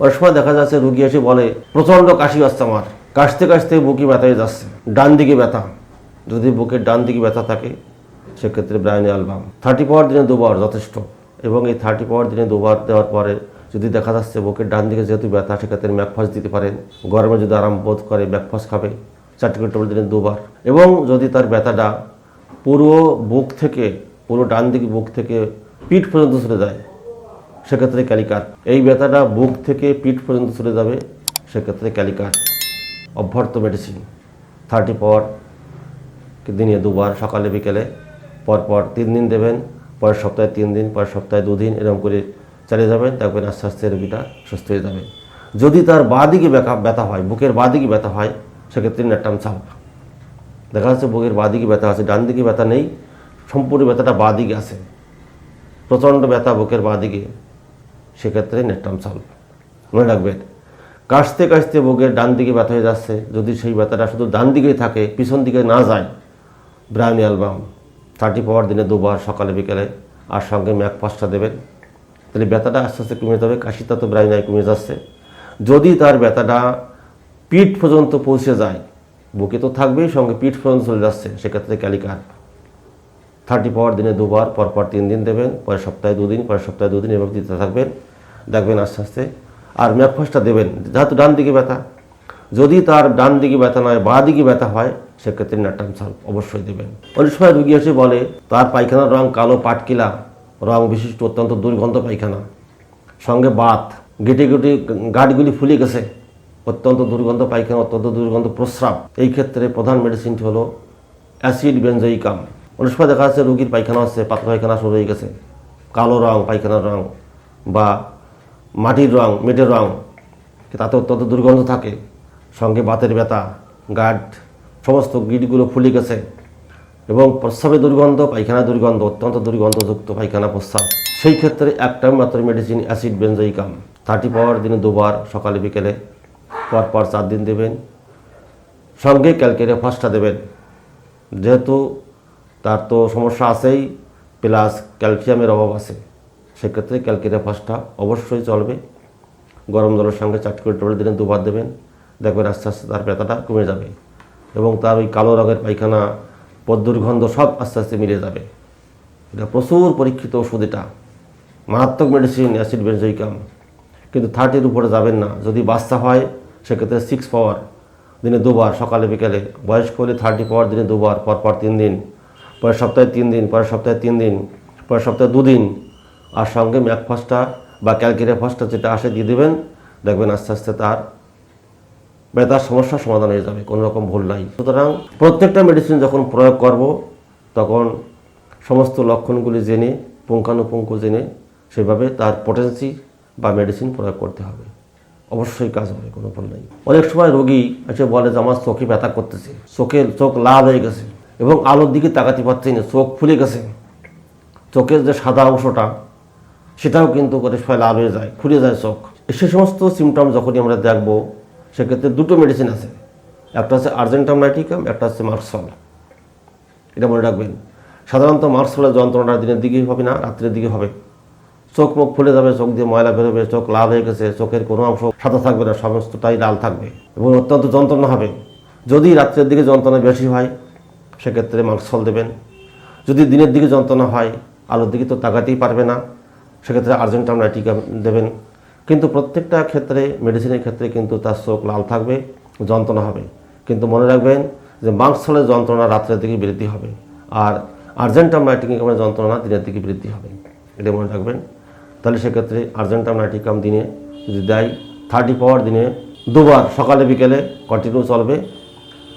অনেক সময় দেখা যাচ্ছে রুগী এসে বলে, প্রচণ্ড কাশি আসছে আমার। কাশতে কাশতে বুকি ব্যথায় যাচ্ছে। ডান দিকে ব্যথা। যদি বুকের ডান দিকে ব্যথা থাকে, সেক্ষেত্রে ব্রায়নি অ্যালবাম। থার্টি পাওয়ার দিনে দুবার যথেষ্ট। এবং এই থার্টি পাওয়ার দিনে দুবার দেওয়ার পরে যদি দেখা যাচ্ছে বুকের ডান দিকে যেহেতু ব্যথা, সেক্ষেত্রে ম্যাকফাস দিতে পারেন। গরমে যদি আরাম বোধ করে ম্যাকফাস খাবে। চারটি করে দিনে দুবার। এবং যদি তার ব্যথাটা পুরো বুক থেকে, পুরো ডান দিকে বুক থেকে পিঠ পর্যন্ত চলে যায় সেক্ষেত্রে ক্যালিকার। এই ব্যথাটা বুক থেকে পিঠ পর্যন্ত চলে যাবে, সেক্ষেত্রে ক্যালিকার। অভ্যর্থ মেডিসিন থার্টি পাওয়ার দিনে দুবার, সকালে, বিকেলে, পরপর তিন দিন দেবেন, পরের সপ্তাহে তিন দিন, পরের সপ্তাহে দুদিন, এরকম করে চালিয়ে যাবেন দেখবেন আস্তে আস্তে রোগীটা সুস্থ হয়ে যাবে। যদি তার বাঁ দিকে ব্যথা ব্যথা হয়, বুকের বাঁ দিকে ব্যথা হয়, সেক্ষেত্রে নেটাম চাপ দেখা যাচ্ছে বুকের বাঁ দিকে ব্যথা আছে, ডান দিকে ব্যথা নেই, সম্পূর্ণ ব্যথাটা বাঁ দিকে আছে। প্রচণ্ড ব্যথা বুকের বাঁ দিকে সেক্ষেত্রে নেট্রাম সলভ মনে রাখবেন, কাশতে কাশতে বুকের ডান দিকে ব্যথা হয়ে যাচ্ছে, যদি সেই ব্যথাটা শুধু ডান দিকেই থাকে, পিছন দিকে না যায় ব্রাউনি অ্যালবাম থার্টি পাওয়ার দিনে দুবার সকালে, বিকেলে, আর সঙ্গে ম্যাক পাঁচটা দেবেন, তাহলে ব্যথাটা আস্তে আস্তে কমে যাবে, কাশিটা তো ব্রাউনায় কমে যাচ্ছে। যদি তার ব্যথাটা পিঠ পর্যন্ত পৌঁছে যায় বুকে তো থাকবেই সঙ্গে, পিঠ পর্যন্ত চলে যাচ্ছে, সেক্ষেত্রে ক্যালিকার। থার্টি পাওয়ার দিনে দুবার, পরপর তিন দিন দেবেন, পরের সপ্তাহে দুদিন, পরের সপ্তাহে দুদিন, এভাবে দিতে থাকবেন। দেখবেন আস্তে আস্তে। আর ম্যাকফাসটা দেবেন, যেহেতু ডান দিকে ব্যথা। যদি তার ডান দিকে ব্যথা নয়, বাঁ দিকে ব্যথা হয়, সেক্ষেত্রে নাটাম সাল অবশ্যই দেবেন। অনেক সময় রুগী এসে বলে, তার পায়খানার রং কালো পাটকিলা, রং বিশিষ্ট অত্যন্ত দুর্গন্ধ পায়খানা। সঙ্গে বাত, গেটে গেটে গাঁটগুলি ফুলে গেছে। অত্যন্ত দুর্গন্ধ পায়খানা, অত্যন্ত দুর্গন্ধ প্রস্রাব। এই ক্ষেত্রে প্রধান মেডিসিনটি হলো অ্যাসিড বেঞ্জয়িকাম অনেক সময় দেখা যাচ্ছে রুগীর পায়খানা হচ্ছে, পাতলা পায়খানা শুরু হয়ে গেছে। কালো রং, পায়খানার রং বা মাটির রং, মেটের রং তাতে অত্যন্ত দুর্গন্ধ থাকে। সঙ্গে বাতের ব্যথা, গাঢ়, সমস্ত গিটগুলো ফুলে গেছে। এবং প্রস্রাবে দুর্গন্ধ পায়খানা দুর্গন্ধ, অত্যন্ত দুর্গন্ধযুক্ত পায়খানা প্রস্রাব। সেই ক্ষেত্রে একটা মাত্র medicine acid benzoicum thirty power দিনে দুবার, সকালে, বিকেলে, পর পর চার দিন দেবেন। সঙ্গে ক্যালকেরিয়া ফার্স্টটা দেবেন। যেহেতু তার তো সমস্যা আছেই প্লাস ক্যালসিয়ামের অভাব আছে। সেক্ষেত্রে ক্যালকেরিয়া ফার্স্টটা অবশ্যই চলবে। গরম জলের সঙ্গে চারটি করে টেবিল দিনে দুবার দেবেন। দেখবেন আস্তে আস্তে তার ব্যথাটা কমে যাবে এবং তার ওই কালো রঙের পায়খানা পদ্মুর্গন্ধ সব আস্তে আস্তে মিলে যাবে। এটা প্রচুর পরীক্ষিত ওষুধ এটা। মারাত্মক মেডিসিন অ্যাসিড বেঞ্জয়িকাম কিন্তু থার্টির উপরে যাবেন না। যদি বাচ্চা হয়, সেক্ষেত্রে সিক্স পাওয়ার দিনে দুবার, সকালে, বিকেলে। বয়স্ক হলে থার্টি পাওয়ার দিনে দুবার, পরপর তিন দিন। পরের সপ্তাহে তিন দিন, পরের সপ্তাহে তিন দিন, পরের সপ্তাহে দুদিন। আর সঙ্গে ম্যাক ফাস্টটা বা ক্যালকেরিয়া ফাস্টটা যেটা আসে দিয়ে দেবেন, দেখবেন আস্তে আস্তে তার ব্যথার সমস্যার সমাধান হয়ে যাবে, কোনো রকম ভুল নাই। সুতরাং প্রত্যেকটা মেডিসিন যখন প্রয়োগ করব, তখন সমস্ত লক্ষণগুলি জেনে, পুঙ্খানুপুঙ্খ জেনে সেভাবে তার পটেন্সি বা মেডিসিন প্রয়োগ করতে হবে। অবশ্যই কাজ হবে, কোনো ভুল নেই। অনেক সময় রোগী এসে বলে যে, আমার চোখে ব্যথা করতেছে, চোখের চোখ লাল হয়ে গেছে এবং আলোর দিকে তাকাতে পারছি না, চোখ ফুলে গেছে। চোখের যে সাদা অংশটা সেটাও কিন্তু করে সময় লাল হয়ে যায় ফুলে যায় চোখ। সে সমস্ত সিমটম যখনই আমরা দেখব, সেক্ষেত্রে দুটো মেডিসিন আছে। একটা হচ্ছে আর্জেন্টাম নাইটিকাম একটা হচ্ছে মার্কসল এটা মনে রাখবেন। সাধারণত মার্কসলের যন্ত্রণাটা দিনের দিকেই হবে না, রাত্রের দিকে হবে। চোখ মুখ ফুলে যাবে, চোখ দিয়ে ময়লা বেরোবে, চোখ লাল হয়ে গেছে, চোখের কোনো অংশ সাদা থাকবে না, সমস্তটাই লাল থাকবে এবং অত্যন্ত যন্ত্রণা হবে। যদি রাত্রের দিকে যন্ত্রণা বেশি হয়, সেক্ষেত্রে মার্কসল দেবেন। যদি দিনের দিকে যন্ত্রণা হয়, আলোর দিকে তো তাকাতেই পারবে না। সেক্ষেত্রে আর্জেন্টাম নাইটিকা দেবেন। কিন্তু প্রত্যেকটা ক্ষেত্রে মেডিসিনের ক্ষেত্রে কিন্তু তার চোখ লাল থাকবে, যন্ত্রণা হবে। কিন্তু মনে রাখবেন যে মার্কসলের যন্ত্রণা রাত্রের দিকে বৃদ্ধি হবে আর আর্জেন্টাম নাইটিকামের যন্ত্রণা দিনের দিকে বৃদ্ধি হবে। এটা মনে রাখবেন। তাহলে সেক্ষেত্রে আর্জেন্টাম নাইটিকাম দিনে যদি দেয় থার্টি পাওয়ার দিনে দুবার, সকালে, বিকেলে কন্টিনিউ চলবে।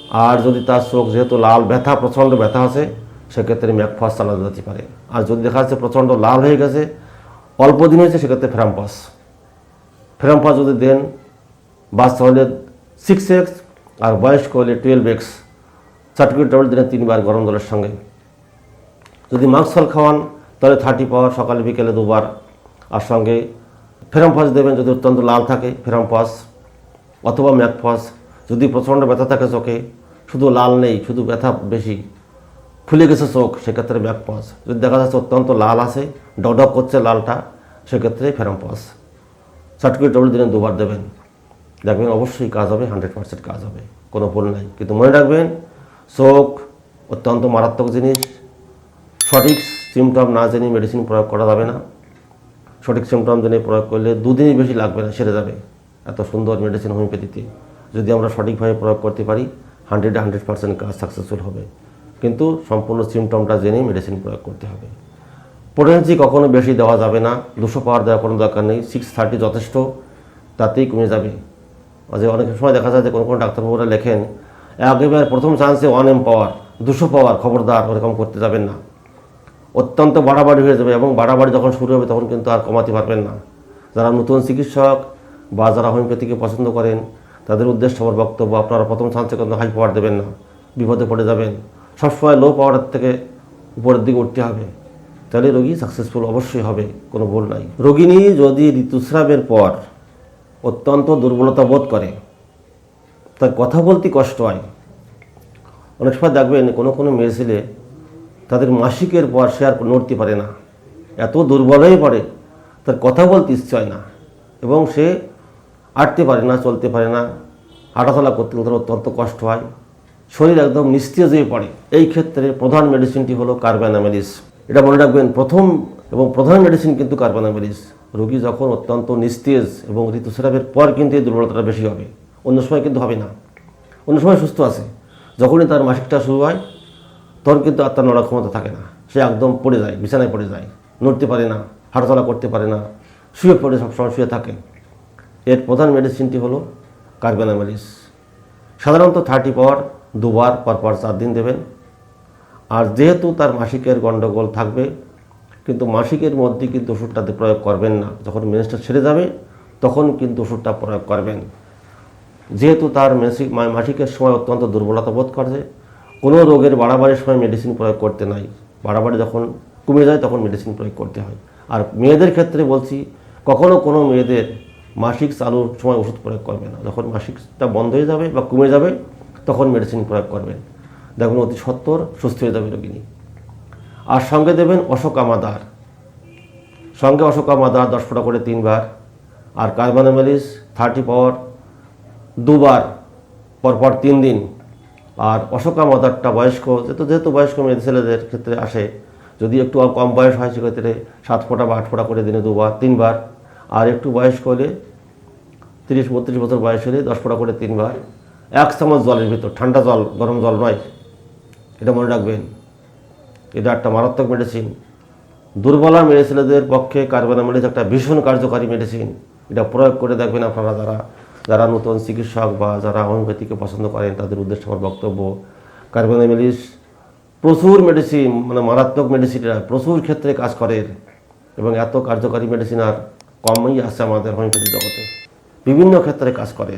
আর যদি তার চোখ যেহেতু লাল, ব্যথা, প্রচণ্ড ব্যথা আছে, সেক্ষেত্রে ম্যাকফাস চালানো যেতে পারে। আর যদি দেখা যাচ্ছে প্রচণ্ড লাল হয়ে গেছে অল্প দিন হয়েছে সেক্ষেত্রে ফ্রাম্পাস ফ্রাম্পাস যদি দেন বাচ্চা হলে সিক্স এক্স আর বয়স্ক হলে টুয়েলভ এক্স সার্টিফিকেট ডাবল দিনে তিনবার গরম জলের সঙ্গে। যদি মাক্সল খাওয়ান, তাহলে থার্টি পাওয়ার সকালে বিকেলে দুবার। আর সঙ্গে ফেরাম ফেরামফাস দেবেন যদি অত্যন্ত লাল থাকে ফেরামফাস অথবা ম্যাকফাস যদি প্রচণ্ড ব্যথা থাকে চোখে, শুধু লাল নেই, শুধু ব্যথা বেশি। ফুলে গেছে চোখ, সেক্ষেত্রে ম্যাকফাস যদি দেখা যাচ্ছে অত্যন্ত লাল আছে ডকডক করছে লালটা, সেক্ষেত্রে ফেরাম ফেরামফাস সার্টিফিকেট ট্যাবলেট দিনে দুবার দেবেন। দেখবেন অবশ্যই কাজ হবে, হান্ড্রেড পার্সেন্ট কাজ হবে, কোনো ভুল নাই। কিন্তু মনে রাখবেন শোক অত্যন্ত মারাত্মক জিনিস। সঠিক সিমটম না জেনে মেডিসিন প্রয়োগ করা যাবে না। সঠিক সিমটম জেনে প্রয়োগ করলে দুদিনই বেশি লাগবে না, সেরে যাবে। এত সুন্দর মেডিসিন হোমিওপ্যাথিতে যদি আমরা সঠিকভাবে প্রয়োগ করতে পারি, হান্ড্রেড হান্ড্রেড পার্সেন্ট কাজ সাকসেসফুল হবে। কিন্তু সম্পূর্ণ সিমটমটা জেনেই মেডিসিন প্রয়োগ করতে হবে। পোটেন্সি কখনো বেশি দেওয়া যাবে না। দুশো পাওয়ার দেওয়ার কোনো দরকার নেই। সিক্স থার্টি যথেষ্ট। তাতেই কমে যাবে। যে অনেক সময় দেখা যায় যে কোনো কোনো ডাক্তারবাবুরা লেখেন, একেবারে প্রথম চান্সে ওয়ান এম পাওয়ার দুশো পাওয়ার খবরদার ওরকম করতে যাবেন না। অত্যন্ত বাড়াবাড়ি হয়ে যাবে এবং বাড়াবাড়ি যখন শুরু হবে তখন কিন্তু আর কমাতে পারবেন না। যারা নতুন চিকিৎসক বা যারা হোমিওপ্যাথিকে পছন্দ করেন, তাদের উদ্দেশ্য আমার বক্তব্য, আপনারা প্রথম চান্সে কিন্তু হাই পাওয়ার দেবেন না। বিপদে পড়ে যাবেন। সবসময় লো পাওয়ারের থেকে উপরের দিকে উঠতে হবে। তাহলে রোগী সাকসেসফুল অবশ্যই হবে, কোনো ভুল নাই। রোগিনী যদি ঋতুস্রাবের পর অত্যন্ত দুর্বলতা বোধ করে, তার কথা বলতে কষ্ট হয়, অনেক সময় দেখবেন কোনো কোনো মেয়ে ছেলে তাদের মাসিকের পর সে আর নড়তে পারে না। এত দুর্বল হয়ে পড়ে, তার কথা বলতে ইচ্ছে হয় না এবং সে আটতে পারে না, চলতে পারে না, হাঁটাচলা করতে গেলে অত্যন্ত কষ্ট হয়, শরীর একদম নিস্তেজ হয়ে পড়ে। এই ক্ষেত্রে প্রধান মেডিসিনটি হলো কার্বানামেলিস এটা মনে রাখবেন, প্রথম এবং প্রধান মেডিসিন কিন্তু কার্বানামেলিস রোগী যখন অত্যন্ত নিস্তেজ এবং ঋতুস্রাবের পর কিন্তু এই দুর্বলতাটা বেশি হবে। অন্য সময় কিন্তু হবে না। অন্য সময় সুস্থ আছে। যখনই তার মাসিকটা শুরু হয়, তখন কিন্তু আর তার নড়ার ক্ষমতা থাকে না। সে একদম পড়ে যায়, বিছানায় পড়ে যায়, নড়তে পারে না, হাঁটাচলা করতে পারে না, শুয়ে পড়ে সবসময় শুয়ে থাকে। এর প্রধান মেডিসিনটি হলো কার্বেনামেলিস সাধারণত থার্টি পাওয়ার, দুবার পর পর চার দিন দেবেন। আর যেহেতু তার মাসিকের গণ্ডগোল থাকবে, কিন্তু মাসিকের মধ্যে কিন্তু ওষুধটাতে প্রয়োগ করবেন না। যখন মেন্সটা ছেড়ে যাবে, তখন কিন্তু ওষুধটা প্রয়োগ করবেন। যেহেতু তার মেসিক মাসিকের সময় অত্যন্ত দুর্বলতা বোধ করছে, কোনো রোগের বাড়াবাড়ির সময় মেডিসিন প্রয়োগ করতে নাই। বাড়াবাড়ি যখন কমে যায়, তখন মেডিসিন প্রয়োগ করতে হয়। আর মেয়েদের ক্ষেত্রে বলছি, কখনো কোনো মেয়েদের মাসিক চালুর সময় ওষুধ প্রয়োগ করবে না। যখন মাসিকটা বন্ধ হয়ে যাবে বা কমে যাবে, তখন মেডিসিন প্রয়োগ করবেন। দেখুন, অতি সত্তর সুস্থ হয়ে যাবে রোগিনী আর সঙ্গে দেবেন অশোকামাদার সঙ্গে অশোকামাদার দশ ফোঁটা করে তিনবার। আর কার্বানামেলিস থার্টি পাওয়ার দুবার, পরপর তিন দিন। আর অশোকা মাদারটা বয়স্ক, যেহেতু যেহেতু বয়স্ক মেয়ে ছেলেদের ক্ষেত্রে আসে, যদি একটু কম বয়স হয়, সেক্ষেত্রে সাত ফোঁটা বা আট ফোঁটা করে দিনে দুবার, তিনবার। আর একটু বয়স্ক হলে, তিরিশ, বত্রিশ বছর বয়স হলে দশ ফোঁটা করে তিনবার। এক চামচ জলের ভিতর, ঠান্ডা জল, গরম জল নয়। এটা মনে রাখবেন, এটা একটা মারাত্মক মেডিসিন দুর্বলা মেডিসিনদের পক্ষে কার্বানামেলিস একটা ভীষণ কার্যকারী মেডিসিন এটা প্রয়োগ করে দেখবেন আপনারা যারা যারা নতুন চিকিৎসক বা যারা হোমিওপ্যাথিকে পছন্দ করেন, তাদের উদ্দেশ্যে আমার বক্তব্য কার্বানামেলিস প্রচুর মেডিসিন মানে মারাত্মক মেডিসিন এটা প্রচুর ক্ষেত্রে কাজ করে এবং এত কার্যকারী মেডিসিন আর কমই আছে আমাদের হোমিওপ্যাথি জগতে। বিভিন্ন ক্ষেত্রে কাজ করে।